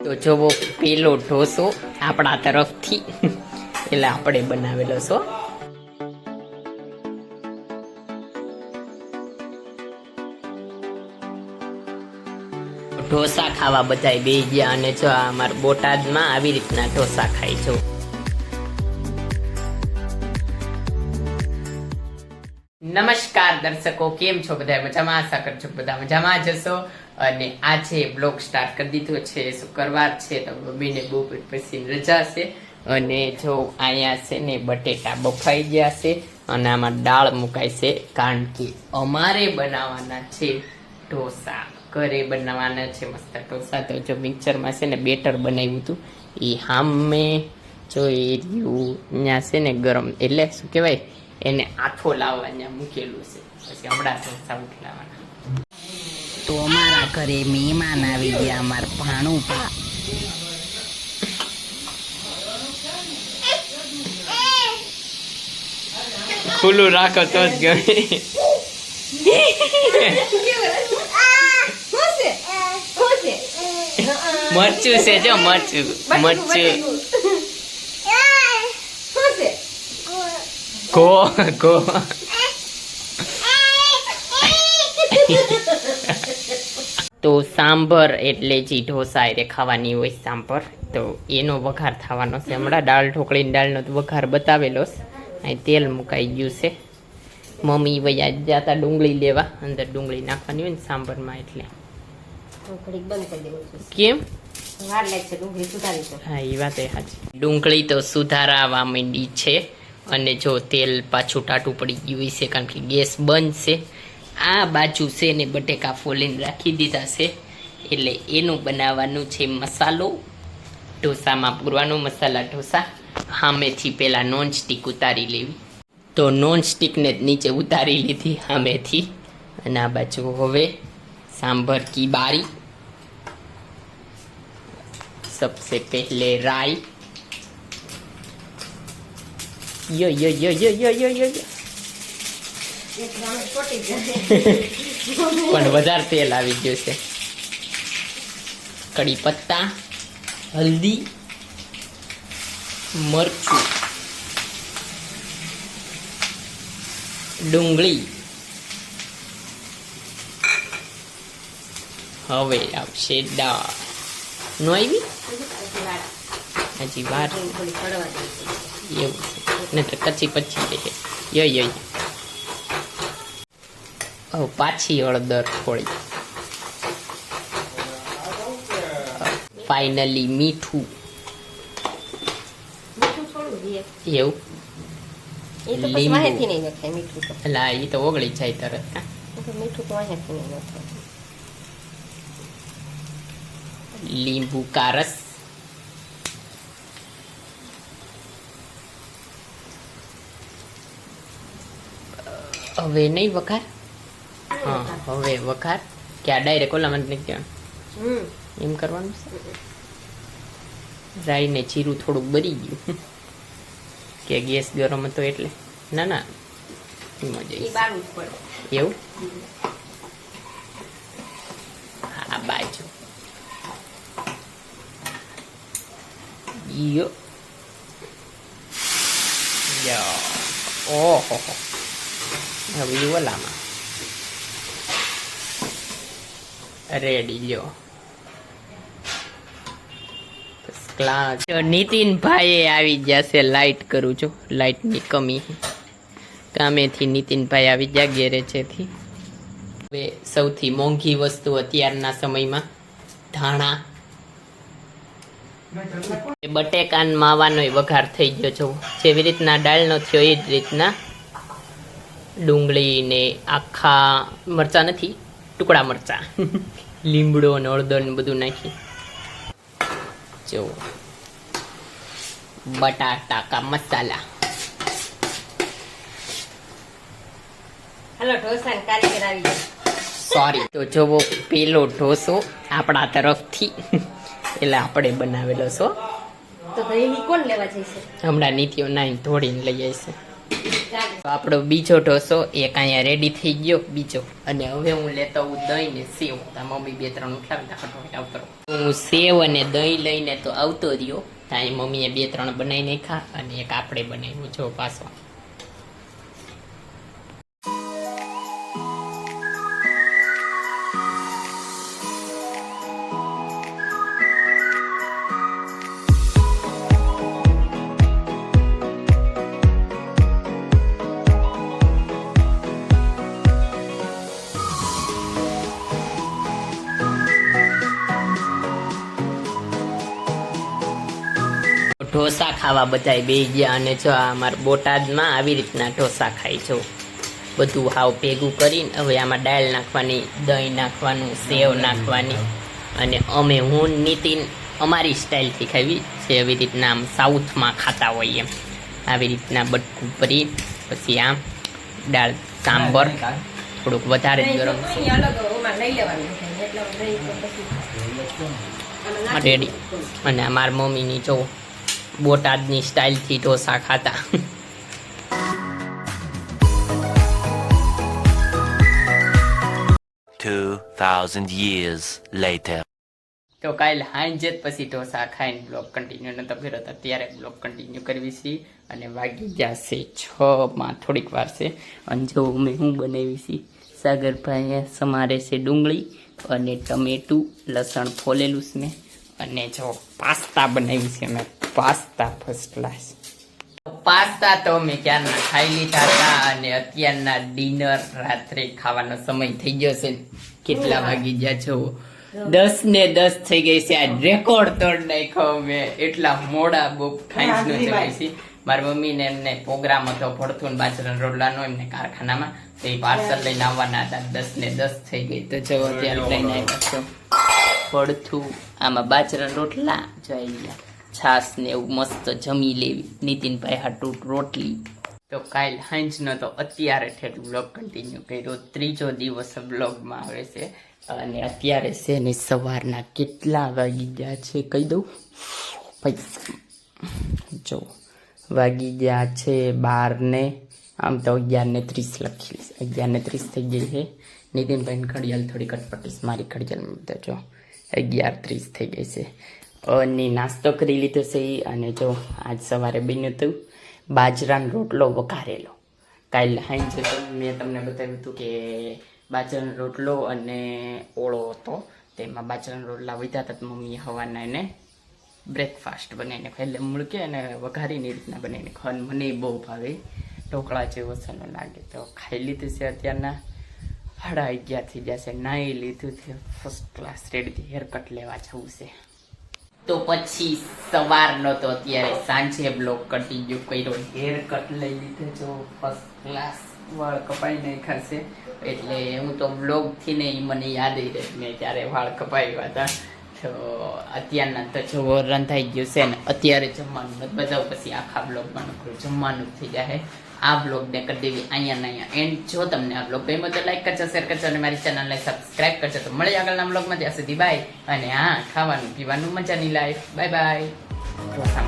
તો જોવો પેલો ઢોસો આપણા તરફથી, એટલે આપણે બનાવેલો છો. ઢોસા ખાવા બધા બે ગયા અને જો આ અમારા બોટાદમાં આવી રીતના ઢોસા ખાય છો. નમસ્કાર દર્શકો, કેમ છો? બધા મજામાં? આશા કરજો બધા મજામાં જશો અને આજે બ્લોગ સ્ટાર્ટ કરી દીધો છે, શુક્રવાર છે, તો મમ્મીને બહુ પછી રજા છે. અને જો અહીંયા છે ને બટેટા બફાઈ ગયા છે અને આમાં દાળ મુકાય છે, કારણ કે અમારે બનાવવાના છે ઢોસા. ઘરે બનાવવાના છે મસ્ત ઢોસા. તો જો મિક્સરમાં છે ને બેટર બનાવ્યું હતું, એ હામે જો એ ત્યાં છે ને ગરમ, એટલે શું કહેવાય, એને આથો લાવવા ત્યાં મૂકેલું છે. પછી હમણાં ઢોસા ઉઠલાવાના તો અમારા ઘરે મહેમાન આવી ગયા, અમારા ભાણું પા ખુલ્લું રાખો તો જ ગમે. મરચું છે જો, મરચું મરચું. ગો ગો તો સાંભર એટલે જે ઢોસા એ ખાવાની હોય સાંભર તો એનો વઘાર થવાનો છે હમણાં. દાળ ઢોકળીની દાળનો તો વઘાર બતાવેલો છે. અહીં તેલ મુકાઈ ગયું છે. મમ્મી વયા જતા ડુંગળી લેવા અંદર ડુંગળી નાખવાની હોય ને સાંભરમાં એટલે. કેમ? હા એ વાત સાચી. ડુંગળી તો સુધારાવા માંડી છે. અને જો તેલ પાછું ટાટું પડી ગયું છે કારણ કે ગેસ બંધ છે આ બાજુ છે ને બટેકા ફોલીને રાખી દીધા છે. એટલે એનું બનાવવાનું છે મસાલો. ઢોસામાં પૂરવાનો મસાલા ઢોસા. સામેથી પહેલાં નોન સ્ટિક ઉતારી લેવી. તો નોન સ્ટિકને નીચે ઉતારી લીધી સામેથી અને આ બાજુ હવે સાંભર કી બારી. સબસે પહેલે રાઈ. यो यो यो यो यो यो यो, यो, પણ વધારે તેલ આવી ગયું છે. કડી પત્તા હલ્દી મરચું ડુંગળી. હવે આવશે દાળ. નો આવી? હજી વાર. એવું છે. તો કચ્છી પચ્છી જશે. યો યો ઓ પાછી હળદર થોડી ફાઈનલી મીઠું. એવું? લીંબુ. કારસ હવે નહીં વઘાર? હા. હવે વઘાર કે આ ડાયરેક્ટ ઓલામાં જ નહીં એમ કરવાનું છે? રાઈને જીરું થોડુંક બરી ગયું. કે ગેસ ગરમ હતો એટલે. ના ના. એમ જ એ હશે. બાળવું જ એવું? આ બાજુ યો યો. ઓહો. હવે ઓલામાં. રેડી લ્યો. ક્લાસ નીતિનભાઈ આવી ગયા છે લાઈટ કરું છું. લાઇટની કમી કામેથી નીતિનભાઈ આવી ગયા ગેરેજેથી. હવે સૌથી મોંઘી વસ્તુ અત્યારના સમયમાં ધાણા. બટેકાન માવાનો વઘાર થઈ ગયો છો. જેવી રીતના ડાળનો થયો, એ જ રીતના ડુંગળી ને આખા મરચા નથી, ટુકડા મરચા. લીમડો અને હળદર ને બધું નાખી. જો. બટાટા કા મસાલા. હાલો ઢોસા ને કારીગર આવી ગયા સોરી તો જોવો પેલો ઢોસો આપણા તરફથી. એટલે આપણે બનાવેલો છો. તો ભાઈ કોણ લેવા જઈશે? હમણાં નીતિઓ નાઈ ધોળીને લઈ આવશે. આપણો બીજો ઢોસો એક અહીંયા રેડી થઈ ગયો, બીજો. અને હવે હું લેતો હું દહીં ને સેવ. મમ્મી બે ત્રણ ઉઠાવી નાખો આવતો હું સેવ અને દહીં લઈને તો આવતો રહ્યો. ત્યાં મમ્મીએ બે ત્રણ બનાવી નાખ્યા અને એક આપણે બનાવ્યું, જો પાછો. ઢોસા ખાવા બધાય બે ગયા અને જો આ અમારા બોટાદમાં આવી રીતના ઢોસા ખાય છો. બધું હાવ ભેગું કરીને હવે આમાં દાળ નાખવાની દહીં નાખવાનું સેવ નાખવાની અને અમે હું નીતિન અમારી સ્ટાઇલથી ખાવી જે એવી રીતના આમ સાઉથમાં ખાતા હોઈએ એમ. આવી રીતના બટકું ભરી પછી આમ દાળ સાંભર થોડુંક વધારે જ ગરમ રેડી અને અમારા મમ્મીની જો બોટાદની સ્ટાઇલથી ઢોસા ખાતા. તો કાલ હાંજે પછી ઢોસા ખાઈને બ્લોક કન્ટિન્યુ નતો કર્યો તો ત્યારે બ્લોક કન્ટિન્યુ કરવી છે અને વાગી જશે છ માં થોડીક વાર છે. અને જો મેં હું બનાવી છે? સાગરભાઈએ સમારે છે ડુંગળી અને ટમેટું લસણ ફોલેલું છે મેં અને જો પાસ્તા બનાવી છે મેં પાસ્તા ફર્સ્ટ ક્લાસ પાસ્તા તો મેં ક્યારના ખાઈ લીધા હતા અને અત્યારના ડિનર રાત્રે ખાવાનો સમય થઈ ગયો છે. ને. કેટલા વાગી ગયા છો? દસ ને દસ થઈ ગઈ છે. આ રેકોર્ડ તોડ નાખ્યો મેં એટલા મોડા બુક ખાઈ નું જમાય છે. મારી મમ્મીને એમને પ્રોગ્રામ હતો ભડથું ને બાજરાના રોટલાનો એમને કારખાનામાં. તો એ પાર્સલ લઈને આવવાના હતા. દસ ને દસ થઈ ગઈ. તો જો અત્યારે લઈને આવ્યા છો. ભડથું આમાં બાજરાના રોટલા જોઈ ગયા છાસ ને એવું મસ્ત જમી લેવી. નીતિનભાઈ હાટું રોટલી. તો કાલ હાંજનો તો અત્યારે ઠેઠ બ્લોગ કન્ટિન્યુ કર્યો. ત્રીજો દિવસ બ્લોગમાં આવે છે. અને અત્યારે છે ને સવારના કેટલા વાગી ગયા છે કહી દઉં? પૈસા જો, વાગી ગયા છે બાર ને આમ તો અગિયાર ને ત્રીસ લખી અગિયાર ને ત્રીસ થઈ ગઈ છે. નીતિનભાઈની ઘડિયાળ થોડી કટપટીશ. મારી ઘડિયાળમાં તો જો અગિયાર ત્રીસ થઈ ગઈ છે. અને નાસ્તો કરી લીધો છે એ અને જો આજ સવારે બન્યું હતું બાજરાનો રોટલો વઘારેલો. કાલ હાઈ મેં તમને બતાવ્યું હતું કે બાજરાનો રોટલો અને ઓળો હતો. તેમાં બાજરાના રોટલા વધ્યા હતા મમ્મી હવાના એને બ્રેકફાસ્ટ બનાવીને ખાઈ એટલે મૂળકે અને વઘારીની રીતના બનાવીને ખાવાનું મને બહુ ભાવે. ઢોકળા જેવો સનો લાગે તો ખાઈ લીધું છે અત્યારના. સાડા અગિયાર થઈ જશે નાહી લીધું છે. ફર્સ્ટ ક્લાસ રેડી હેરકટ લેવા જવું છે. તો પછી સવારનો તો અત્યારે સાંજે બ્લોક કન્ટિન્યુ કર્યો. હેર કટ લઈ લીધે, જો ફર્સ્ટ ક્લાસ વાળ કપાઈ નહીં ખાશે એટલે હું તો બ્લોગથી ને મને યાદ આવી રહે. મેં ત્યારે વાળ કપાવ્યા હતા. તો અત્યારના તો જો રંધાઈ ગયું છે ને, અત્યારે જમવાનું નથી. બતાવું પછી આખા બ્લોગમાં નકરું જમવાનું થઈ જાય. આ બ્લોગને કરી દેવી અહીંયા ને અહીંયા. એન્ડ જો તમને આ બ્લોગ ગમ્યો તો લાઈક કરજો શેર કરજો અને મારી ચેનલને સબસ્ક્રાઇબ કરજો. તો મળી આગળના બ્લોગમાં ત્યાં સુધી બાય અને હા, ખાવાનું, પીવાનું મજાની લાઈફ બાય બાય